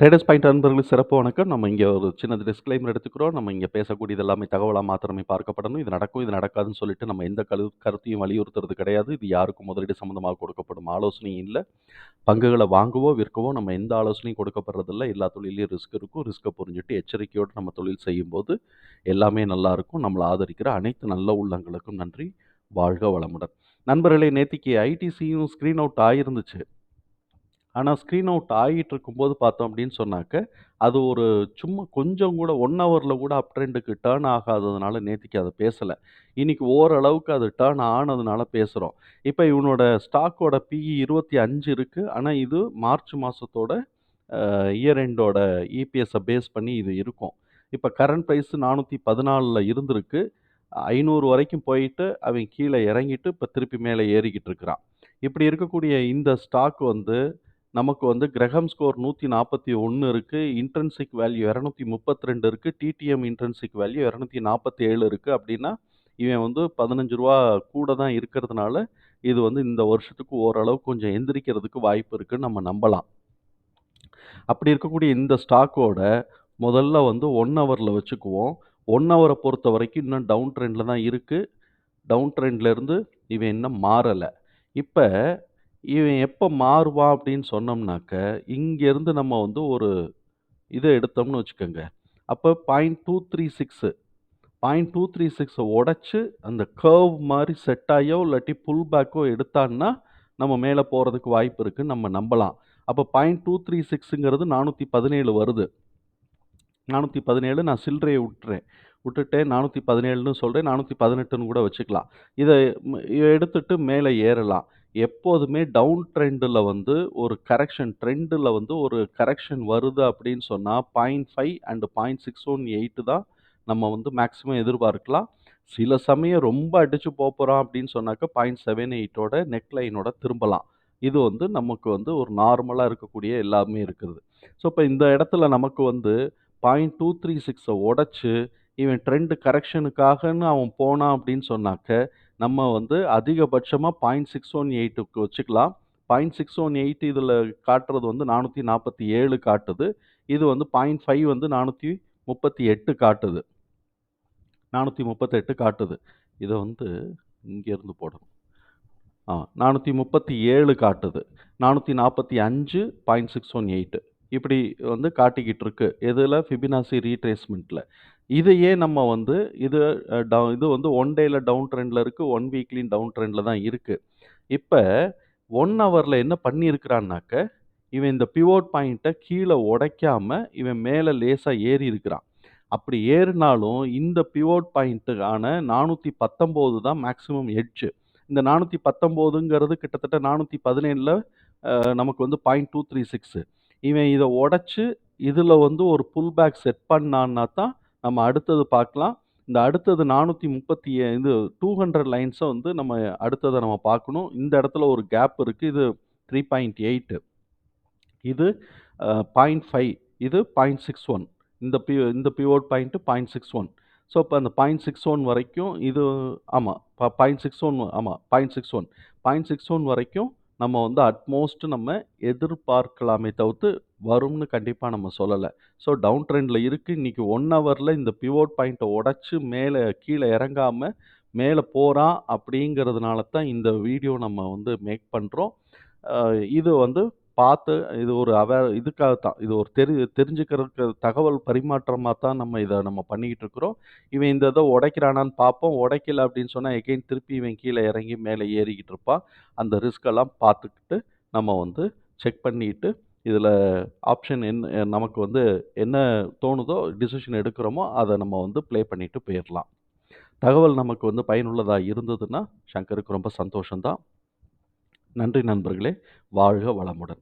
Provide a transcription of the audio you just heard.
Traders point அன்பர்களுக்கு சிறப்பு வணக்கம். நம்ம இங்கே ஒரு சின்ன டிஸ்க்ளைமர் எடுத்துக்கிறோம். நம்ம இங்கே பேசக்கூடியது எல்லாமே தகவலாக மாத்திரமே பார்க்கப்படணும். இது நடக்கும், இது நடக்காதுன்னு சொல்லிட்டு நம்ம எந்த கரு கருத்தையும் வலியுறுத்துறது கிடையாது. இது யாருக்கும் முதலீடு சம்மந்தமாக கொடுக்கப்படும் ஆலோசனையும் இல்லை பங்குகளை வாங்கவோ, விற்கவோ நம்ம எந்த ஆலோசனையும் கொடுக்கப்படுறதில்ல. எல்லா தொழிலையும் ரிஸ்க் இருக்கும். ரிஸ்க்கை புரிஞ்சுட்டு எச்சரிக்கையோடு நம்ம தொழில் செய்யும்போது எல்லாமே நல்லாயிருக்கும் நம்மளை ஆதரிக்கிற அனைத்து நல்ல உள்ளங்களுக்கும் நன்றி. வாழ்க வளமுடன். நண்பர்களே நேத்திக்கு ஐடிசியும் ஸ்க்ரீன் அவுட் ஆகிருந்துச்சு ஆனால் ஸ்க்ரீன் அவுட் ஆகிட்டு இருக்கும்போது பார்த்தோம் அப்படின்னு சொன்னாக்க, அது ஒரு சும்மா கொஞ்சம் கூட ஒன் ஹவரில் கூட அப் ட்ரெண்டுக்கு டேர்ன் ஆகாததுனால நேற்றுக்கு அதை பேசலை இன்னைக்கு ஓரளவுக்கு அது டேர்ன் ஆனதுனால பேசுகிறோம் இப்போ இவனோட ஸ்டாக்கோட பிஇ இருபத்தி அஞ்சு இருக்குது ஆனால் இது மார்ச் மாதத்தோட இயர் எண்டோட இபிஎஸை பேஸ் பண்ணி இது இருக்கும். இப்போ கரண்ட் பிரைஸ் 414ல இருந்திருக்கு. ஐநூறு வரைக்கும் போயிட்டு, அவன் கீழே இறங்கிட்டு, இப்போ திருப்பி மேலே ஏறிக்கிட்டு இருக்கிறான். இப்படி இருக்கக்கூடிய இந்த ஸ்டாக் வந்து நமக்கு வந்து கிரகம் ஸ்கோர் நூற்றி நாற்பத்தி ஒன்று இருக்குது இன்ட்ரென்சிக் வேல்யூ இரநூத்தி முப்பத்ரெண்டு இருக்குது டிடிஎம் இன்ட்ரென்சிக் வேல்யூ இரநூத்தி நாற்பத்தேழு இருக்குது அப்படின்னா, இவன் வந்து பதினஞ்சு ரூபா கூட தான் இருக்கிறதுனால, இது வந்து இந்த வருஷத்துக்கு ஓரளவு கொஞ்சம் எந்திரிக்கிறதுக்கு வாய்ப்பு இருக்குன்னு நம்ம நம்பலாம். அப்படி இருக்கக்கூடிய இந்த ஸ்டாக்கோட முதல்ல வந்து ஒன் ஹவரில் வச்சுக்குவோம். ஒன் ஹவரை பொறுத்த வரைக்கும் இன்னும் டவுன் ட்ரெண்டில் தான் இருக்குது டவுன் ட்ரெண்ட்லேருந்து இவன் இன்னும் மாறலை இப்போ இவன் எப்போ மாறுவான் அப்படின்னு சொன்னோம்னாக்க, இங்கேருந்து நம்ம வந்து ஒரு இத எடுத்தோம்னு வச்சுக்கங்க. டூ 0.236 0.236 உடைச்சு அந்த கர்வ் மாரி செட் ஆகியோ, இல்லாட்டி புல் பேக்கோ எடுத்தான்னா, நம்ம மேல போறதுக்கு வாய்ப்பு இருக்குன்னு நம்ம நம்பலாம். அப்ப 0.236ங்கிறது 417 வருது. 417 நான் சில்லறைய விட்டுறேன். விட்டுட்டு 417ன்னு சொல்றேன். 418ன்னு கூட வச்சுக்கலாம். இத ம் எடுத்துட்டு மேல ஏறலாம். எப்போதுமே டவுன் ட்ரெண்டில் வந்து ஒரு கரெக்ஷன் ட்ரெண்டில் வந்து ஒரு கரெக்ஷன் வருது அப்படின்னு சொன்னால் point five and point six one eight தான் நம்ம வந்து மேக்ஸிமம் எதிர்பார்க்கலாம். சில சமயம் ரொம்ப அடித்து போகிறோம் அப்படின்னு சொன்னாக்க 0.78ஓட நெக் லைனோட திரும்பலாம். இது வந்து நமக்கு வந்து ஒரு நார்மலாக இருக்கக்கூடிய எல்லாமே இருக்குது. ஸோ, இப்போ இந்த இடத்துல நமக்கு வந்து பாயிண்ட் டூ த்ரீ சிக்ஸை உடச்சி இவன் ட்ரெண்டு கரெக்ஷனுக்காகன்னு அவன் போனான் அப்படின்னு சொன்னாக்க, நம்ம வந்து அதிகபட்சமாக பாயிண்ட் சிக்ஸ் ஒன் எயிட்டுக்கு வச்சுக்கலாம். பாயிண்ட் சிக்ஸ் ஒன் எயிட் இதில் காட்டுறது வந்து நானூற்றி நாற்பத்தி ஏழு காட்டுது. இது வந்து பாயிண்ட் ஃபைவ் வந்து நானூற்றி முப்பத்தி எட்டு காட்டுது. நானூற்றி முப்பத்தெட்டு காட்டுது. இதை வந்து இங்கேருந்து போடணும். ஆ நானூற்றி முப்பத்தி ஏழு காட்டுது. நானூற்றி நாற்பத்தி அஞ்சு பாயிண்ட் சிக்ஸ் ஒன் எயிட்டு இப்படி வந்து காட்டிக்கிட்டு இருக்கு. எதில் ஃபிபினாசி ரீட்ரேஸ்மெண்ட்டில் இதையே நம்ம வந்து இது டவுன் டவு இது வந்து ஒன் டேல டவுன் ட்ரெண்ட்ல இருக்கு. 1 வீக்லயும் டவுன் ட்ரெண்டில் தான் இருக்குது இப்போ ஒன் ஹவரில் என்ன பண்ணியிருக்கிறான்னாக்க, இவன் இந்த பிவோட் பாயிண்ட்டை கீழே உடைக்காம, இவன் மேலே லேசாக ஏறி இருக்கிறான். அப்படி ஏறினாலும் இந்த பிவோட் பாயிண்ட்டுக்கான 419 தான் மேக்ஸிமம் எட்ஜ். இந்த 419ங்கிறது கிட்டத்தட்ட நானூற்றி பதினேழில் நமக்கு வந்து 0.236 இவன் இதை உடச்சி இதில் வந்து ஒரு புல் பேக் செட் பண்ணான்னா தான் நம்ம அடுத்தது பார்க்கலாம். இந்த அடுத்தது நானூற்றி முப்பத்தி இது டூ ஹண்ட்ரட் லைன்ஸை வந்து நம்ம அடுத்ததை நம்ம பார்க்கணும். இந்த இடத்துல ஒரு கேப் இருக்குது இது த்ரீ பாயிண்ட் எயிட்டு இது பாயிண்ட் ஃபைவ் இது பாயிண்ட் சிக்ஸ் ஒன் இந்த பி இந்த pivot point point six one so இப்போ அந்த பாயிண்ட் சிக்ஸ் ஒன் வரைக்கும் இது ஆமாம் பாயிண்ட் சிக்ஸ் ஒன் ஆமாம் point six one point six one வரைக்கும் நம்ம வந்து அட்மோஸ்ட் நம்ம எதிர்பார்க்கலாமே தவிர்த்து, வரும்னு கண்டிப்பாக நம்ம சொல்லலை. ஸோ, டவுன் ட்ரெண்டில் இருக்குது இன்றைக்கி ஒன் ஹவரில் இந்த பிவோட் பாயிண்ட்டை உடச்சி மேலே கீழே இறங்காமல் மேலே போகிறான் அப்படிங்கிறதுனால தான் இந்த வீடியோ நம்ம வந்து மேக் பண்ணுறோம் இது வந்து பார்த்து இது ஒரு அவேர் இதுக்காக தான். இது ஒரு தெரி தெரிஞ்சுக்கிறதுக்கு தகவல் பரிமாற்றமாக தான் நம்ம இதை நம்ம பண்ணிக்கிட்டு இருக்கிறோம். இவன் இந்த இதை உடைக்கிறானான்னு பார்ப்போம். உடைக்கல அப்படின்னு சொன்னால் எகைன் திருப்பி இவன் கீழே இறங்கி மேலே ஏறிக்கிட்டு இருப்பான். அந்த ரிஸ்கெல்லாம் பார்த்துக்கிட்டு, நம்ம வந்து செக் பண்ணிட்டு, இதில் ஆப்ஷன் என்ன நமக்கு வந்து என்ன தோணுதோ, டிசிஷன் எடுக்கிறோமோ, அதை நம்ம வந்து ப்ளே பண்ணிவிட்டு போயிடலாம் தகவல் நமக்கு வந்து பயனுள்ளதாக இருந்ததுன்னா, சங்கருக்கு ரொம்ப சந்தோஷம் தான். நன்றி நண்பர்களே! வாழ்க வளமுடன்.